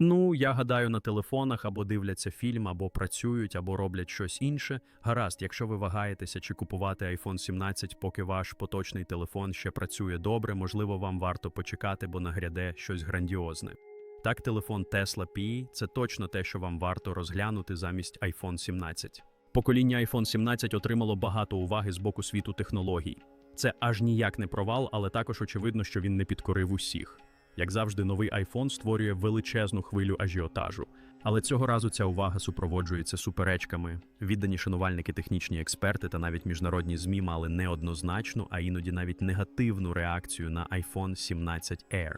Ну, я гадаю, на телефонах або дивляться фільм, або працюють, або роблять щось інше. Гаразд, якщо ви вагаєтеся чи купувати iPhone 17, поки ваш поточний телефон ще працює добре, можливо, вам варто почекати, бо нагряде щось грандіозне. Так, телефон Tesla Pi – це точно те, що вам варто розглянути замість iPhone 17. Покоління iPhone 17 отримало багато уваги з боку світу технологій. Це аж ніяк не провал, але також очевидно, що він не підкорив усіх. Як завжди, новий iPhone створює величезну хвилю ажіотажу. Але цього разу ця увага супроводжується суперечками. Віддані шанувальники, технічні експерти та навіть міжнародні ЗМІ мали неоднозначну, а іноді навіть негативну реакцію на iPhone 17 Air.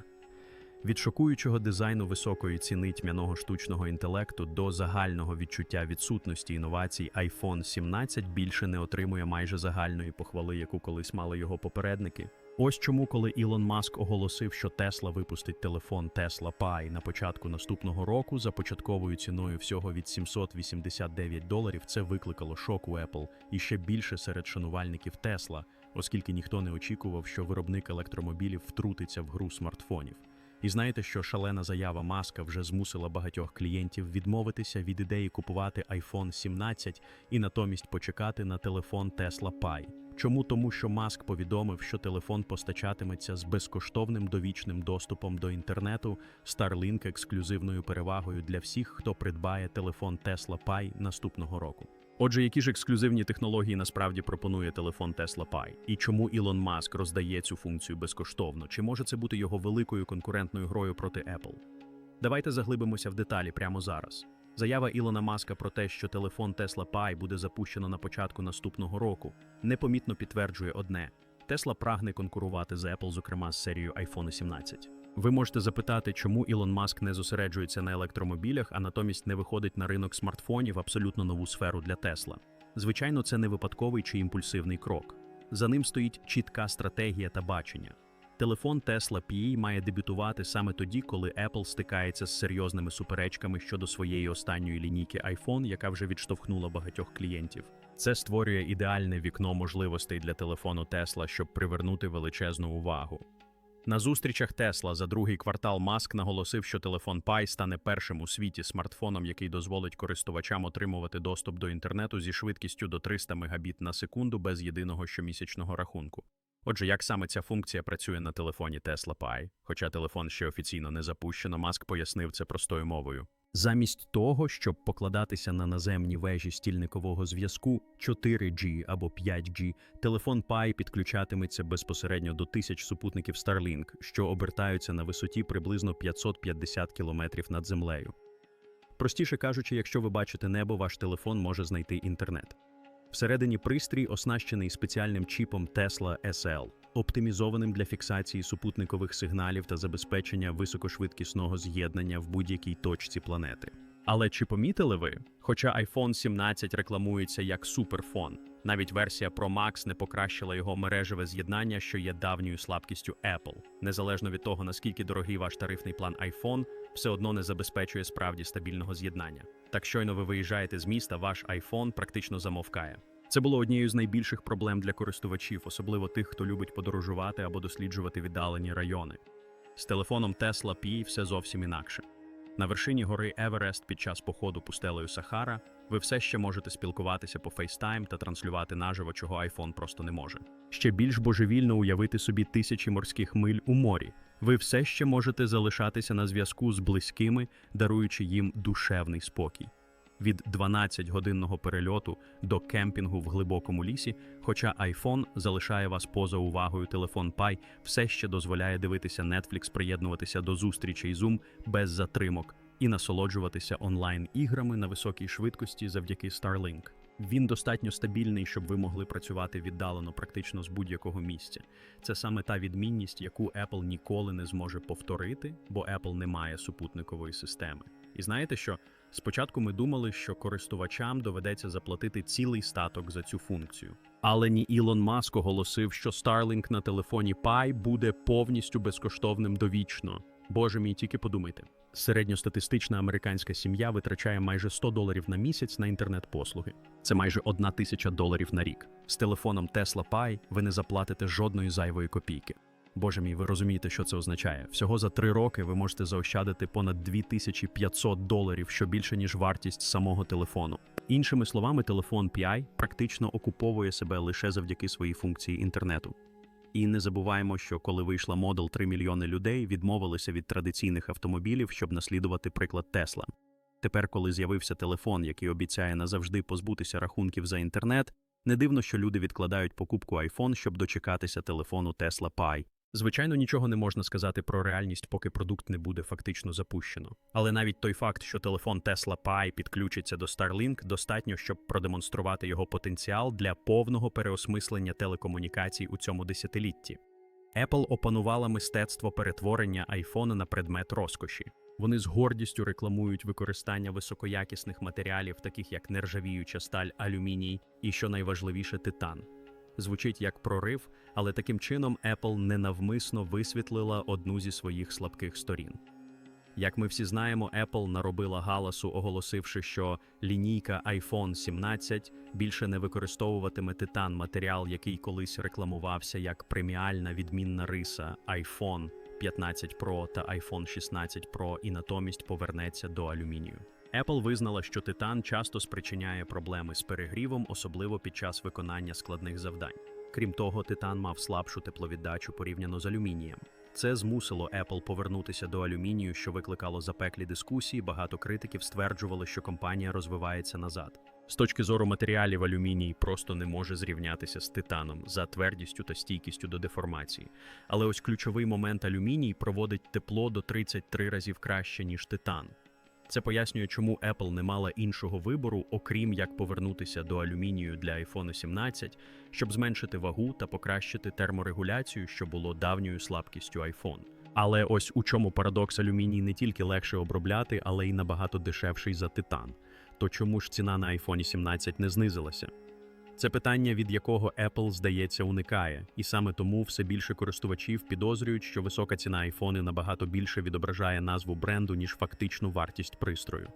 Від шокуючого дизайну високої ціни тьмяного штучного інтелекту до загального відчуття відсутності інновацій iPhone 17 більше не отримує майже загальної похвали, яку колись мали його попередники. Ось чому, коли Ілон Маск оголосив, що Tesla випустить телефон Tesla Pi на початку наступного року за початковою ціною всього від 789 доларів, це викликало шок у Apple і ще більше серед шанувальників Tesla, оскільки ніхто не очікував, що виробник електромобілів втрутиться в гру смартфонів. І знаєте, що шалена заява Маска вже змусила багатьох клієнтів відмовитися від ідеї купувати iPhone 17 і натомість почекати на телефон Tesla Pi. Чому? Тому що Маск повідомив, що телефон постачатиметься з безкоштовним довічним доступом до інтернету, Starlink ексклюзивною перевагою для всіх, хто придбає телефон Tesla Pi наступного року. Отже, які ж ексклюзивні технології насправді пропонує телефон Tesla Pi? І чому Ілон Маск роздає цю функцію безкоштовно? Чи може це бути його великою конкурентною грою проти Apple? Давайте заглибимося в деталі прямо зараз. Заява Ілона Маска про те, що телефон Tesla Pi буде запущено на початку наступного року, непомітно підтверджує одне: Tesla прагне конкурувати з Apple, зокрема з серією iPhone 17. Ви можете запитати, чому Ілон Маск не зосереджується на електромобілях, а натомість не виходить на ринок смартфонів абсолютно нову сферу для Тесла. Звичайно, це не випадковий чи імпульсивний крок. За ним стоїть чітка стратегія та бачення. Телефон Tesla Pi має дебютувати саме тоді, коли Apple стикається з серйозними суперечками щодо своєї останньої лінійки iPhone, яка вже відштовхнула багатьох клієнтів. Це створює ідеальне вікно можливостей для телефону Tesla, щоб привернути величезну увагу. На зустрічах Tesla за другий квартал Маск наголосив, що телефон Pi стане першим у світі смартфоном, який дозволить користувачам отримувати доступ до інтернету зі швидкістю до 300 Мбіт на секунду без єдиного щомісячного рахунку. Отже, як саме ця функція працює на телефоні Tesla Pi? Хоча телефон ще офіційно не запущено, Маск пояснив це простою мовою. Замість того, щоб покладатися на наземні вежі стільникового зв'язку 4G або 5G, телефон Pi підключатиметься безпосередньо до тисяч супутників Starlink, що обертаються на висоті приблизно 550 км над землею. Простіше кажучи, якщо ви бачите небо, ваш телефон може знайти інтернет. Всередині пристрій оснащений спеціальним чіпом Tesla SL, оптимізованим для фіксації супутникових сигналів та забезпечення високошвидкісного з'єднання в будь-якій точці планети. Але чи помітили ви? Хоча iPhone 17 рекламується як суперфон, навіть версія Pro Max не покращила його мережеве з'єднання, що є давньою слабкістю Apple. Незалежно від того, наскільки дорогий ваш тарифний план iPhone, все одно не забезпечує справді стабільного з'єднання. Так щойно ви виїжджаєте з міста, ваш iPhone практично замовкає. Це було однією з найбільших проблем для користувачів, особливо тих, хто любить подорожувати або досліджувати віддалені райони. З телефоном Tesla Pi все зовсім інакше. На вершині гори Еверест під час походу пустелею Сахара ви все ще можете спілкуватися по FaceTime та транслювати наживо, чого iPhone просто не може. Ще більш божевільно уявити собі тисячі морських миль у морі. Ви все ще можете залишатися на зв'язку з близькими, даруючи їм душевний спокій. Від 12-годинного перельоту до кемпінгу в глибокому лісі, хоча iPhone залишає вас поза увагою, телефон Pi все ще дозволяє дивитися Netflix, приєднуватися до зустрічей Zoom без затримок і насолоджуватися онлайн-іграми на високій швидкості завдяки Starlink. Він достатньо стабільний, щоб ви могли працювати віддалено практично з будь-якого місця. Це саме та відмінність, яку Apple ніколи не зможе повторити, бо Apple не має супутникової системи. І знаєте що? Спочатку ми думали, що користувачам доведеться заплатити цілий статок за цю функцію. Але ні Ілон Маск оголосив, що Starlink на телефоні Pi буде повністю безкоштовним довічно. Боже мій, тільки подумайте. Середньостатистична американська сім'я витрачає майже 100 доларів на місяць на інтернет-послуги. Це майже одна тисяча доларів на рік. З телефоном Tesla Pi ви не заплатите жодної зайвої копійки. Боже мій, ви розумієте, що це означає? Всього за три роки ви можете заощадити понад 2500 доларів, що більше ніж вартість самого телефону. Іншими словами, телефон PI практично окуповує себе лише завдяки своїй функції інтернету. І не забуваємо, що коли вийшла Model 3 мільйони людей відмовилися від традиційних автомобілів, щоб наслідувати приклад Тесла. Тепер, коли з'явився телефон, який обіцяє назавжди позбутися рахунків за інтернет, не дивно, що люди відкладають покупку iPhone, щоб дочекатися телефону Tesla Pi. Звичайно, нічого не можна сказати про реальність, поки продукт не буде фактично запущено. Але навіть той факт, що телефон Tesla Pi підключиться до Starlink, достатньо, щоб продемонструвати його потенціал для повного переосмислення телекомунікацій у цьому десятилітті. Apple опанувала мистецтво перетворення iPhone на предмет розкоші. Вони з гордістю рекламують використання високоякісних матеріалів, таких як нержавіюча сталь, алюміній і, що найважливіше, титан. Звучить як прорив, але таким чином Apple ненавмисно висвітлила одну зі своїх слабких сторін. Як ми всі знаємо, Apple наробила галасу, оголосивши, що лінійка iPhone 17 більше не використовуватиме титан матеріал, який колись рекламувався як преміальна відмінна риса iPhone 15 Pro та iPhone 16 Pro і натомість повернеться до алюмінію. Apple визнала, що титан часто спричиняє проблеми з перегрівом, особливо під час виконання складних завдань. Крім того, титан мав слабшу тепловіддачу порівняно з алюмінієм. Це змусило Apple повернутися до алюмінію, що викликало запеклі дискусії. Багато критиків стверджували, що компанія розвивається назад. З точки зору матеріалів, алюміній просто не може зрівнятися з титаном за твердістю та стійкістю до деформації. Але ось ключовий момент алюміній проводить тепло до 33 разів краще, ніж титан. Це пояснює, чому Apple не мала іншого вибору, окрім як повернутися до алюмінію для iPhone 17, щоб зменшити вагу та покращити терморегуляцію, що було давньою слабкістю iPhone. Але ось у чому парадокс алюміній не тільки легше обробляти, але й набагато дешевший за титан. То чому ж ціна на iPhone 17 не знизилася? Це питання, від якого Apple, здається, уникає, і саме тому все більше користувачів підозрюють, що висока ціна айфони набагато більше відображає назву бренду, ніж фактичну вартість пристрою.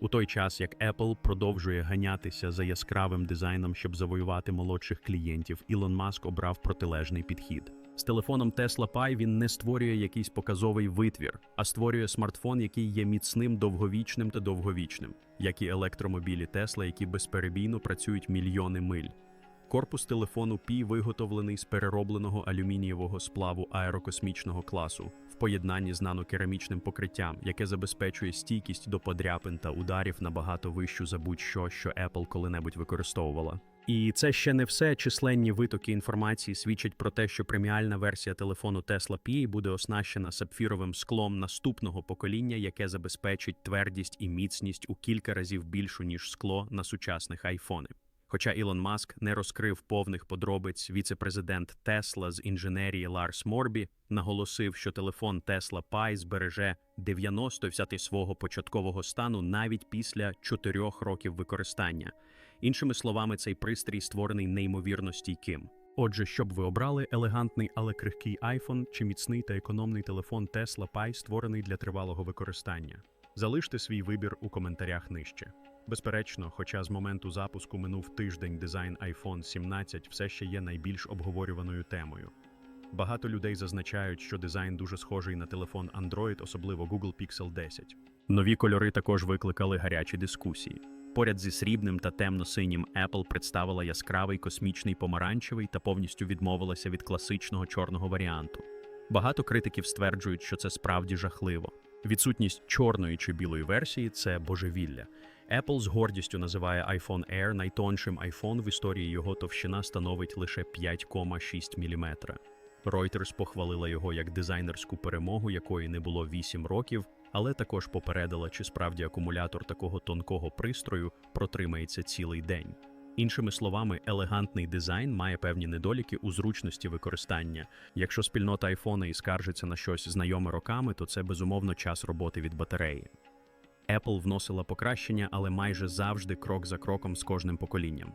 У той час як Apple продовжує ганятися за яскравим дизайном, щоб завоювати молодших клієнтів, Ілон Маск обрав протилежний підхід. З телефоном Tesla Pi він не створює якийсь показовий витвір, а створює смартфон, який є міцним, довговічним та довговічним, як і електромобілі Tesla, які безперебійно працюють мільйони миль. Корпус телефону Pi виготовлений з переробленого алюмінієвого сплаву аерокосмічного класу в поєднанні з нанокерамічним покриттям, яке забезпечує стійкість до подряпин та ударів набагато вищу за будь-що, що Apple коли-небудь використовувала. І це ще не все. Численні витоки інформації свідчать про те, що преміальна версія телефону Tesla Pi буде оснащена сапфіровим склом наступного покоління, яке забезпечить твердість і міцність у кілька разів більшу ніж скло на сучасних айфони. Хоча Ілон Маск не розкрив повних подробиць, віце-президент Тесла з інженерії Ларс Морбі наголосив, що телефон Tesla Pi збереже 90 свого початкового стану навіть після 4 років використання. Іншими словами, цей пристрій створений неймовірно стійким. Отже, щоб ви обрали елегантний, але крихкий iPhone чи міцний та економний телефон Tesla Pi, створений для тривалого використання. Залиште свій вибір у коментарях нижче. Безперечно, хоча з моменту запуску минув тиждень дизайн iPhone 17 все ще є найбільш обговорюваною темою. Багато людей зазначають, що дизайн дуже схожий на телефон Android, особливо Google Pixel 10. Нові кольори також викликали гарячі дискусії. Поряд зі срібним та темно-синім Apple представила яскравий космічний помаранчевий та повністю відмовилася від класичного чорного варіанту. Багато критиків стверджують, що це справді жахливо. Відсутність чорної чи білої версії це божевілля. Apple з гордістю називає iPhone Air найтоншим iPhone в історії його товщина становить лише 5,6 мм. Reuters похвалила його як дизайнерську перемогу, якої не було 8 років, але також попередила, чи справді акумулятор такого тонкого пристрою протримається цілий день. Іншими словами, елегантний дизайн має певні недоліки у зручності використання. Якщо спільнота айфона і скаржиться на щось знайоме роками, то це безумовно час роботи від батареї. Apple вносила покращення, але майже завжди крок за кроком з кожним поколінням.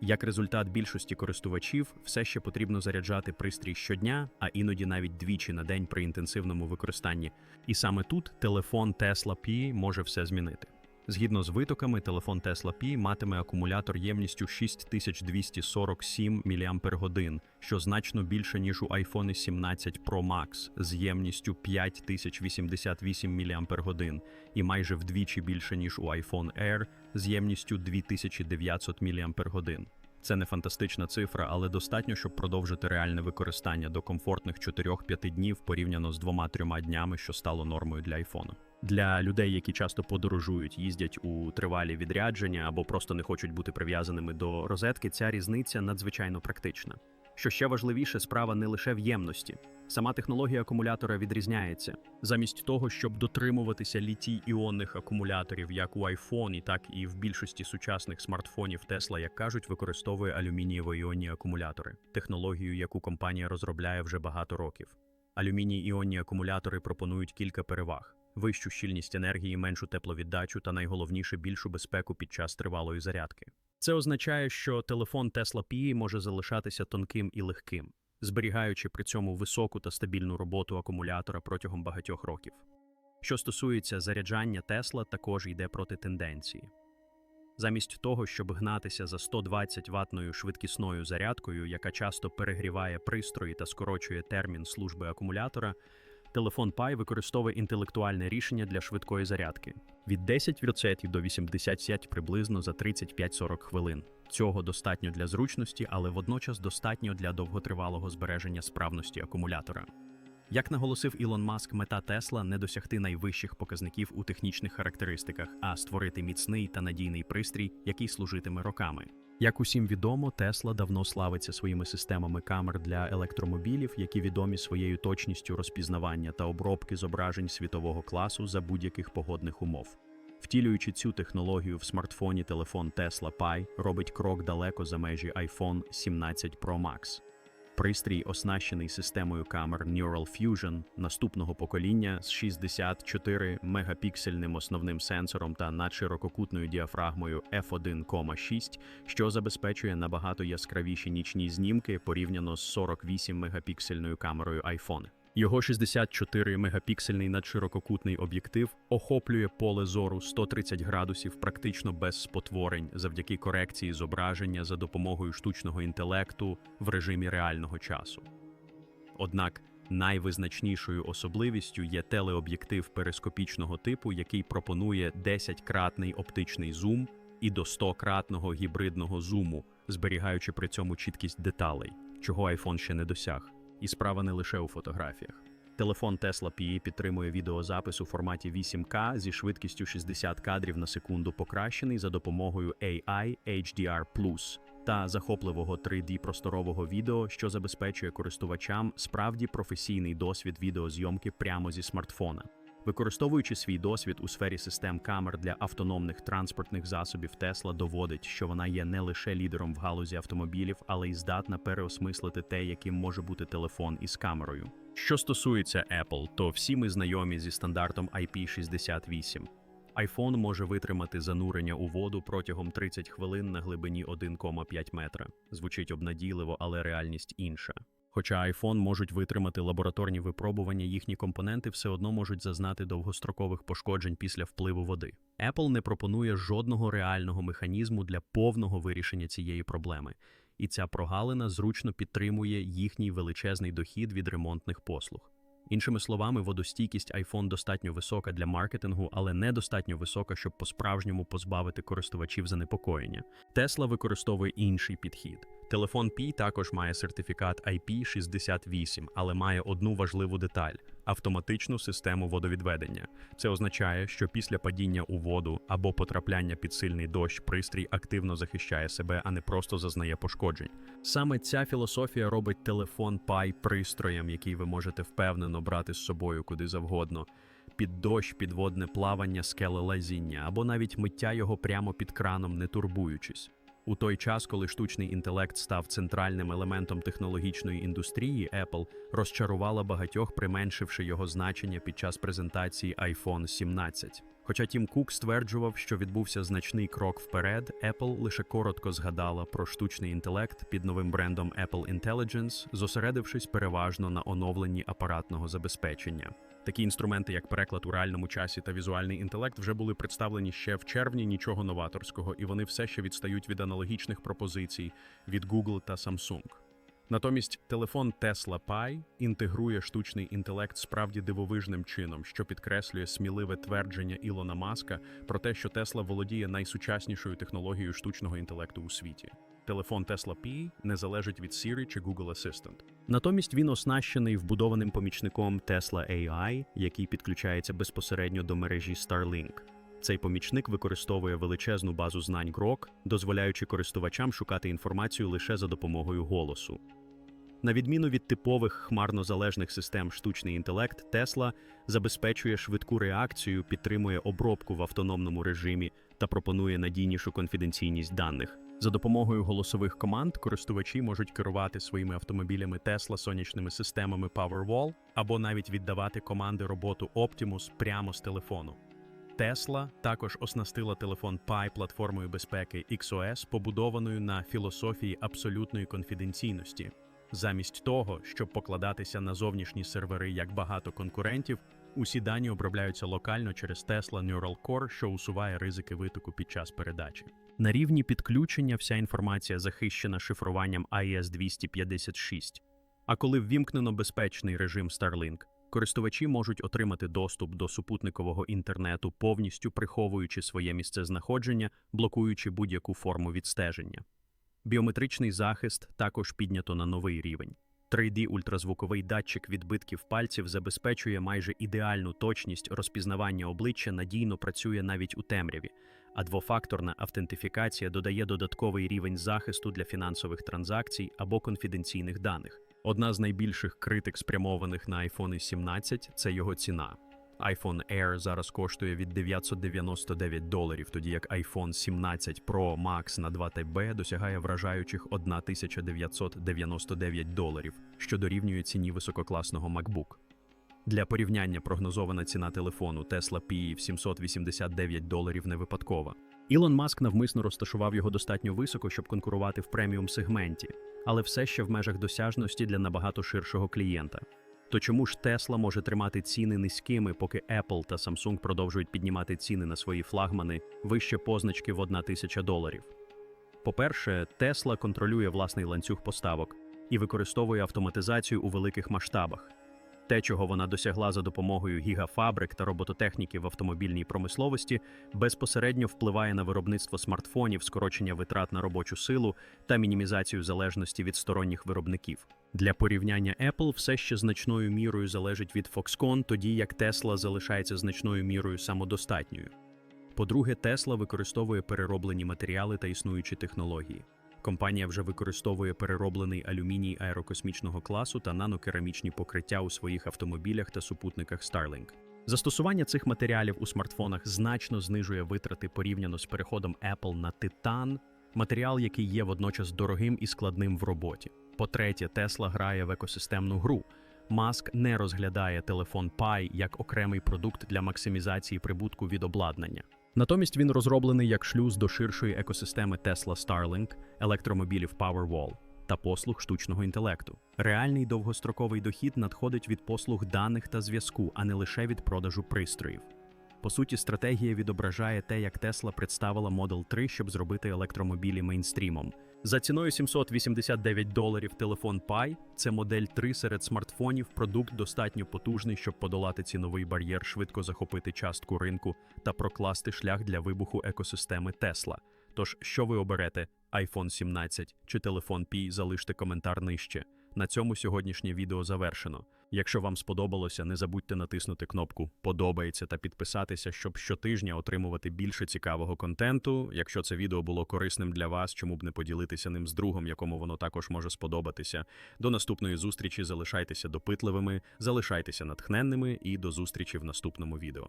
Як результат більшості користувачів, все ще потрібно заряджати пристрій щодня, а іноді навіть двічі на день при інтенсивному використанні. І саме тут телефон Tesla Pi може все змінити. Згідно з витоками, телефон Tesla Pi матиме акумулятор ємністю 6247 мАч, що значно більше, ніж у iPhone 17 Pro Max з ємністю 5088 мАч і майже вдвічі більше, ніж у iPhone Air з ємністю 2900 мАч. Це не фантастична цифра, але достатньо, щоб продовжити реальне використання до комфортних 4-5 днів порівняно з 2-3 днями, що стало нормою для айфона. Для людей, які часто подорожують, їздять у тривалі відрядження або просто не хочуть бути прив'язаними до розетки, ця різниця надзвичайно практична. Що ще важливіше, справа не лише в ємності. Сама технологія акумулятора відрізняється. Замість того, щоб дотримуватися літій-іонних акумуляторів, як у iPhone, так і в більшості сучасних смартфонів Tesla, як кажуть, використовує алюмінієво-іонні акумулятори, технологію, яку компанія розробляє вже багато років. Алюміній-іонні акумулятори пропонують кілька переваг: вищу щільність енергії, меншу тепловіддачу та найголовніше більшу безпеку під час тривалої зарядки. Це означає, що телефон Tesla Pi може залишатися тонким і легким, зберігаючи при цьому високу та стабільну роботу акумулятора протягом багатьох років. Що стосується заряджання Tesla, також йде проти тенденції. Замість того, щоб гнатися за 120 ватною швидкісною зарядкою, яка часто перегріває пристрої та скорочує термін служби акумулятора, телефон Pi використовує інтелектуальне рішення для швидкої зарядки від 10% до 80% приблизно за 35-40 хвилин. Цього достатньо для зручності, але водночас достатньо для довготривалого збереження справності акумулятора. Як наголосив Ілон Маск, мета Тесла не досягти найвищих показників у технічних характеристиках, а створити міцний та надійний пристрій, який служитиме роками. Як усім відомо, Тесла давно славиться своїми системами камер для електромобілів, які відомі своєю точністю розпізнавання та обробки зображень світового класу за будь-яких погодних умов. Втілюючи цю технологію в смартфоні, телефон Tesla Pi робить крок далеко за межі iPhone 17 Pro Max. Пристрій, оснащений системою камер Neural Fusion наступного покоління з 64 мегапіксельним основним сенсором та надширококутною діафрагмою f1,6, що забезпечує набагато яскравіші нічні знімки порівняно з 48 мегапіксельною камерою iPhone. Його 64 мегапіксельний надширококутний об'єктив охоплює поле зору 130 градусів практично без спотворень завдяки корекції зображення за допомогою штучного інтелекту в режимі реального часу. Однак найвизначнішою особливістю є телеоб'єктив перископічного типу, який пропонує 10-кратний оптичний зум і до 100-кратного гібридного зуму, зберігаючи при цьому чіткість деталей, чого iPhone ще не досяг. І справа не лише у фотографіях. Телефон Tesla PE підтримує відеозапис у форматі 8К зі швидкістю 60 кадрів на секунду, покращений за допомогою AI HDR+, та захопливого 3D просторового відео, що забезпечує користувачам справді професійний досвід відеозйомки прямо зі смартфона. Використовуючи свій досвід у сфері систем камер для автономних транспортних засобів, Tesla доводить, що вона є не лише лідером в галузі автомобілів, але й здатна переосмислити те, яким може бути телефон із камерою. Що стосується Apple, то всі ми знайомі зі стандартом IP68. iPhone може витримати занурення у воду протягом 30 хвилин на глибині 1,5 метра. Звучить обнадійливо, але реальність інша. Хоча iPhone можуть витримати лабораторні випробування, їхні компоненти все одно можуть зазнати довгострокових пошкоджень після впливу води. Apple не пропонує жодного реального механізму для повного вирішення цієї проблеми, і ця прогалина зручно підтримує їхній величезний дохід від ремонтних послуг. Іншими словами, водостійкість iPhone достатньо висока для маркетингу, але недостатньо висока, щоб по-справжньому позбавити користувачів занепокоєння. Tesla використовує інший підхід. Телефон Pi також має сертифікат IP68, але має одну важливу деталь автоматичну систему водовідведення. Це означає, що після падіння у воду або потрапляння під сильний дощ пристрій активно захищає себе, а не просто зазнає пошкоджень. Саме ця філософія робить телефон Pi пристроєм, який ви можете впевнено брати з собою куди завгодно. Під дощ, підводне плавання, скелелазіння або навіть миття його прямо під краном, не турбуючись. У той час, коли штучний інтелект став центральним елементом технологічної індустрії, Apple розчарувала багатьох, применшивши його значення під час презентації iPhone 17. Хоча Тім Кук стверджував, що відбувся значний крок вперед, Apple лише коротко згадала про штучний інтелект під новим брендом Apple Intelligence, зосередившись переважно на оновленні апаратного забезпечення. Такі інструменти, як переклад у реальному часі та візуальний інтелект, вже були представлені ще в червні нічого новаторського, і вони все ще відстають від аналогічних пропозицій від Google та Samsung. Натомість телефон Tesla Pi інтегрує штучний інтелект справді дивовижним чином, що підкреслює сміливе твердження Ілона Маска про те, що Tesla володіє найсучаснішою технологією штучного інтелекту у світі. Телефон Tesla Pi не залежить від Siri чи Google Assistant. Натомість він оснащений вбудованим помічником Tesla AI, який підключається безпосередньо до мережі Starlink. Цей помічник використовує величезну базу знань Grok, дозволяючи користувачам шукати інформацію лише за допомогою голосу. На відміну від типових хмарно-залежних систем штучний інтелект, Tesla забезпечує швидку реакцію, підтримує обробку в автономному режимі та пропонує надійнішу конфіденційність даних. За допомогою голосових команд користувачі можуть керувати своїми автомобілями Tesla сонячними системами Powerwall або навіть віддавати команди роботу Optimus прямо з телефону. Tesla також оснастила телефон Pi платформою безпеки XOS, побудованою на філософії абсолютної конфіденційності. Замість того, щоб покладатися на зовнішні сервери як багато конкурентів, усі дані обробляються локально через Tesla Neural Core, що усуває ризики витоку під час передачі. На рівні підключення вся інформація захищена шифруванням AES 256. А коли ввімкнено безпечний режим Starlink, користувачі можуть отримати доступ до супутникового інтернету, повністю приховуючи своє місцезнаходження, блокуючи будь-яку форму відстеження. Біометричний захист також піднято на новий рівень. 3D ультразвуковий датчик відбитків пальців забезпечує майже ідеальну точність розпізнавання обличчя, надійно працює навіть у темряві, а двофакторна автентифікація додає додатковий рівень захисту для фінансових транзакцій або конфіденційних даних. Одна з найбільших критик, спрямованих на iPhone 17 – це його ціна. iPhone Air зараз коштує від 999 доларів, тоді як iPhone 17 Pro Max на 2 TB досягає вражаючих 1999 доларів, що дорівнює ціні висококласного MacBook. Для порівняння прогнозована ціна телефону Tesla Pi в 789 доларів не випадкова. Ілон Маск навмисно розташував його достатньо високо, щоб конкурувати в преміум сегменті, але все ще в межах досяжності для набагато ширшого клієнта. То чому ж Тесла може тримати ціни низькими, поки Apple та Samsung продовжують піднімати ціни на свої флагмани вище позначки в 1 тисяча доларів? По-перше, Тесла контролює власний ланцюг поставок і використовує автоматизацію у великих масштабах. Те, чого вона досягла за допомогою гігафабрик та робототехніки в автомобільній промисловості, безпосередньо впливає на виробництво смартфонів, скорочення витрат на робочу силу та мінімізацію залежності від сторонніх виробників. Для порівняння Apple все ще значною мірою залежить від Foxconn, тоді як Tesla залишається значною мірою самодостатньою. По-друге, Tesla використовує перероблені матеріали та існуючі технології. Компанія вже використовує перероблений алюміній аерокосмічного класу та нанокерамічні покриття у своїх автомобілях та супутниках Starlink. Застосування цих матеріалів у смартфонах значно знижує витрати порівняно з переходом Apple на титан, матеріал, який є водночас дорогим і складним в роботі. По-третє, Tesla грає в екосистемну гру. Маск не розглядає телефон Pi як окремий продукт для максимізації прибутку від обладнання. Натомість він розроблений як шлюз до ширшої екосистеми Tesla Starlink, електромобілів Powerwall та послуг штучного інтелекту. Реальний довгостроковий дохід надходить від послуг даних та зв'язку, а не лише від продажу пристроїв. По суті, стратегія відображає те, як Tesla представила Model 3, щоб зробити електромобілі мейнстрімом. За ціною 789 доларів телефон Pi – це модель 3 серед смартфонів, продукт достатньо потужний, щоб подолати ціновий бар'єр, швидко захопити частку ринку та прокласти шлях для вибуху екосистеми Tesla. Тож, що ви оберете iPhone 17 чи телефон Pi, залиште коментар нижче. На цьому сьогоднішнє відео завершено. Якщо вам сподобалося, не забудьте натиснути кнопку Подобається та підписатися, щоб щотижня отримувати більше цікавого контенту. Якщо це відео було корисним для вас, чому б не поділитися ним з другом, якому воно також може сподобатися. До наступної зустрічі залишайтеся допитливими, залишайтеся натхненними і до зустрічі в наступному відео.